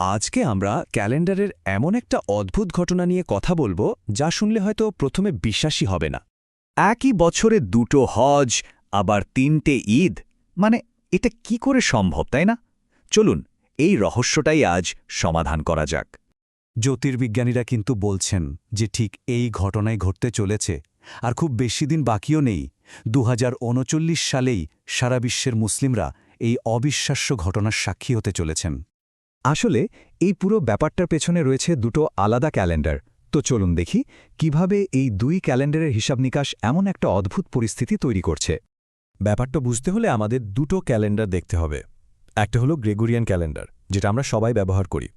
আজকে আমরা ক্যালেন্ডারের এমন একটা অদ্ভুত ঘটনা নিয়ে কথা বলব, যা শুনলে হয়তো প্রথমে বিশ্বাসই হবে না। একই বছরে দুটো হজ, আবার তিনটে ঈদ মানে এটা কি করে সম্ভব, তাই না? চলুন, এই রহস্যটাই আজ সমাধান করা যাক। জ্যোতির্বিজ্ঞানীরা কিন্তু বলছেন যে ঠিক এই ঘটনায় ঘটতে চলেছে, আর খুব বেশি দিন বাকিও নেই। দু হাজার উনচল্লিশ সালেই সারা বিশ্বের মুসলিমরা এই অবিশ্বাস্য ঘটনার সাক্ষী হতে চলেছেন। আসলে, এই পুরো ব্যাপারটার পেছনে রয়েছে দুটো আলাদা ক্যালেন্ডার। তো চলুন দেখি, কীভাবে এই দুই ক্যালেন্ডারের হিসাব নিকাশ এমন একটা অদ্ভুত পরিস্থিতি তৈরি করছে। ব্যাপারটা বুঝতে হলে আমাদের দুটো ক্যালেন্ডার দেখতে হবে। একটা হলো গ্রেগরিয়ান ক্যালেন্ডার, যেটা আমরা সবাই ব্যবহার করি।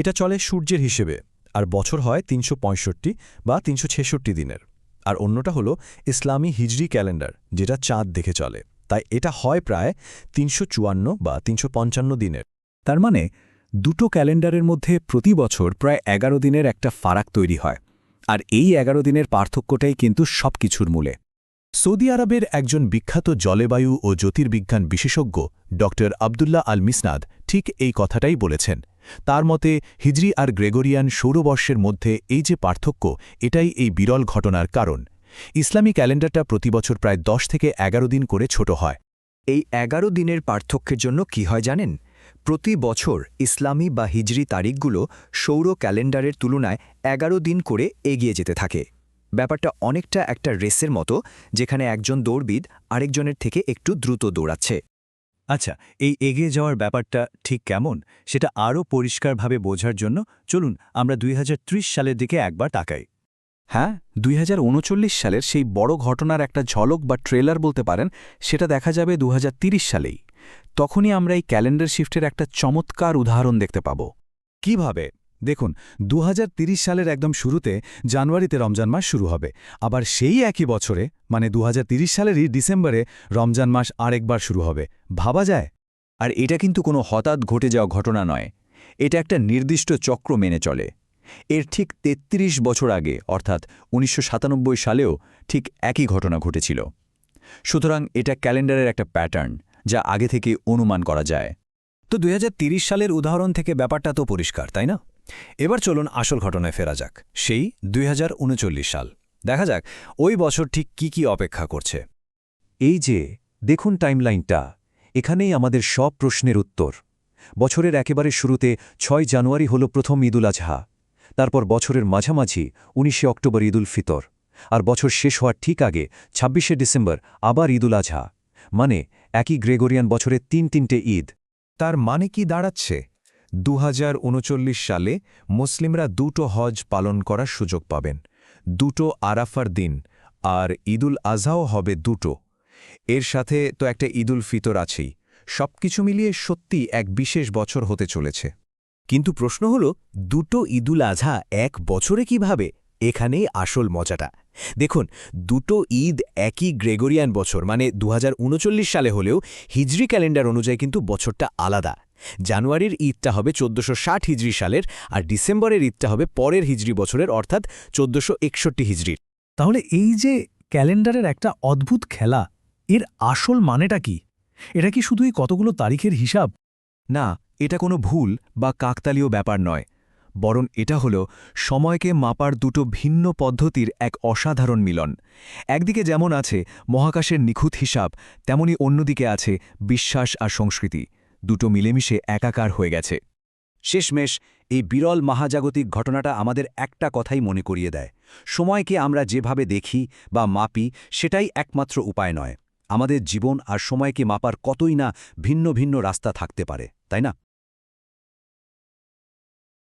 এটা চলে সূর্যের হিসেবে, আর বছর হয় তিনশো পঁয়ষট্টি বা তিনশো ছেষট্টি দিনের। আর অন্যটা হলো ইসলামী হিজরি ক্যালেন্ডার, যেটা চাঁদ দেখে চলে। তাই এটা হয় প্রায় তিনশো চুয়ান্ন বা তিনশো পঞ্চান্ন দিনের। তার মানে দুটো ক্যালেন্ডারের মধ্যে প্রতি বছর প্রায় এগারো দিনের একটা ফারাক তৈরি হয়, আর এই এগারো দিনের পার্থক্যটাই কিন্তু সবকিছুর মূলে। সৌদি আরবের একজন বিখ্যাত জলবায়ু ও জ্যোতির্বিজ্ঞান বিশেষজ্ঞ ড আবদুল্লাহ আল মিসনাদ ঠিক এই কথাটাই বলেছেন। তার মতে, হিজরি আর গ্রেগরিয়ান সৌরবর্ষের মধ্যে এই যে পার্থক্য, এটাই এই বিরল ঘটনার কারণ। ইসলামী ক্যালেন্ডারটা প্রতিবছর প্রায় দশ থেকে এগারো দিন করে ছোট হয়। এই এগারো দিনের পার্থক্যের জন্য কি হয় জানেন? প্রতি বছর ইসলামী বা হিজরি তারিখগুলো সৌর ক্যালেন্ডারের তুলনায় এগারো দিন করে এগিয়ে যেতে থাকে। ব্যাপারটা অনেকটা একটা রেসের মতো যেখানে একজন দৌড়বিদ আরেকজনের থেকে একটু দ্রুত দৌড়াচ্ছে। আচ্ছা এই এগিয়ে যাওয়ার ব্যাপারটা ঠিক কেমন? সেটা আরও পরিষ্কারভাবে বোঝার জন্য চলুন আমরা দুই হাজার ত্রিশ সালের দিকে একবার তাকাই। হ্যাঁ দুই হাজার উনচল্লিশ সালের সেই বড় ঘটনার একটা ঝলক বা ট্রেলার বলতে পারেন সেটা দেখা যাবে দু সালেই। তখনই আমরা এই ক্যালেন্ডার শিফটের একটা চমৎকার উদাহরণ দেখতে পাব। কীভাবে? দেখুন দু সালের একদম শুরুতে জানুয়ারিতে রমজান মাস শুরু হবে। আবার সেই একই বছরে মানে দু সালেরই ডিসেম্বরে, রমজান মাস আরেকবার শুরু হবে। ভাবা যায়? আর এটা কিন্তু কোনো হঠাৎ ঘটে যাওয়া ঘটনা নয়। এটা একটা নির্দিষ্ট চক্র মেনে চলে। এর ঠিক ৩৩ বছর আগে, অর্থাৎ উনিশশো সাতানব্বই সালেও ঠিক একই ঘটনা ঘটেছিল। সুতরাং এটা ক্যালেন্ডারের একটা প্যাটার্ন। যা আগে থেকে অনুমান করা যায়। তো দুই সালের উদাহরণ থেকে ব্যাপারটা তো পরিষ্কার, তাই না? এবার চলুন আসল ঘটনায় ফেরা যাক। সেই দুই হাজার উনচল্লিশ সাল। দেখা যাক, ওই বছর ঠিক কি কি অপেক্ষা করছে। এই যে, দেখুন টাইমলাইনটা। এখানেই আমাদের সব প্রশ্নের উত্তর। বছরের একেবারে শুরুতে ছয় জানুয়ারি হল প্রথম ঈদুল আজহা। তারপর বছরের মাঝামাঝি উনিশে অক্টোবর ঈদুল ফিতর। আর বছর শেষ হওয়ার ঠিক আগে ছাব্বিশে ডিসেম্বর আবার ঈদুল আজহা। মানে একই গ্রেগরিয়ান বছরে তিন তিনটে ঈদ। তার মানে কি দাঁড়াচ্ছে? দু হাজার উনচল্লিশ সালে মুসলিমরা দুটো হজ পালন করার সুযোগ পাবেন। দুটো আরাফার দিন, আর ঈদুল আজহাও হবে দুটো। এর সাথে তো একটা ঈদুল ফিতর আছেই। সবকিছু মিলিয়ে সত্যি এক বিশেষ বছর হতে চলেছে। কিন্তু প্রশ্ন হল, দুটো ঈদুল আজহা এক বছরে কীভাবে? এখানেই আসল মজাটা। দেখুন, দুটো ঈদ একই গ্রেগরিয়ান বছর মানে দু হাজার উনচল্লিশ সালে হলেও হিজরি ক্যালেন্ডার অনুযায়ী কিন্তু বছরটা আলাদা। জানুয়ারির ঈদটা হবে চোদ্দশো ষাট হিজরি সালের আর ডিসেম্বরের ঈদটা হবে পরের হিজরি বছরের, অর্থাৎ চোদ্দশো একষট্টি হিজরির। তাহলে এই যে ক্যালেন্ডারের একটা অদ্ভুত খেলা, এর আসল মানেটা কি? এটা কি শুধুই কতগুলো তারিখের হিসাব? না, এটা কোনো ভুল বা কাকতালীয় ব্যাপার নয়। বরং এটা হল সময়কে মাপার দুটো ভিন্ন পদ্ধতির এক অসাধারণ মিলন। একদিকে যেমন আছে মহাকাশের নিখুঁত হিসাব, তেমনি অন্যদিকে আছে বিশ্বাস আর সংস্কৃতি। দুটো মিলেমিশে একাকার হয়ে গেছে। শেষমেশ, এই বিরল মহাজাগতিক ঘটনাটা আমাদের একটা কথাই মনে করিয়ে দেয়। সময়কে আমরা যেভাবে দেখি বা মাপি, সেটাই একমাত্র উপায় নয়। আমাদের জীবন আর সময়কে মাপার কতই না ভিন্ন ভিন্ন রাস্তা থাকতে পারে, তাই না?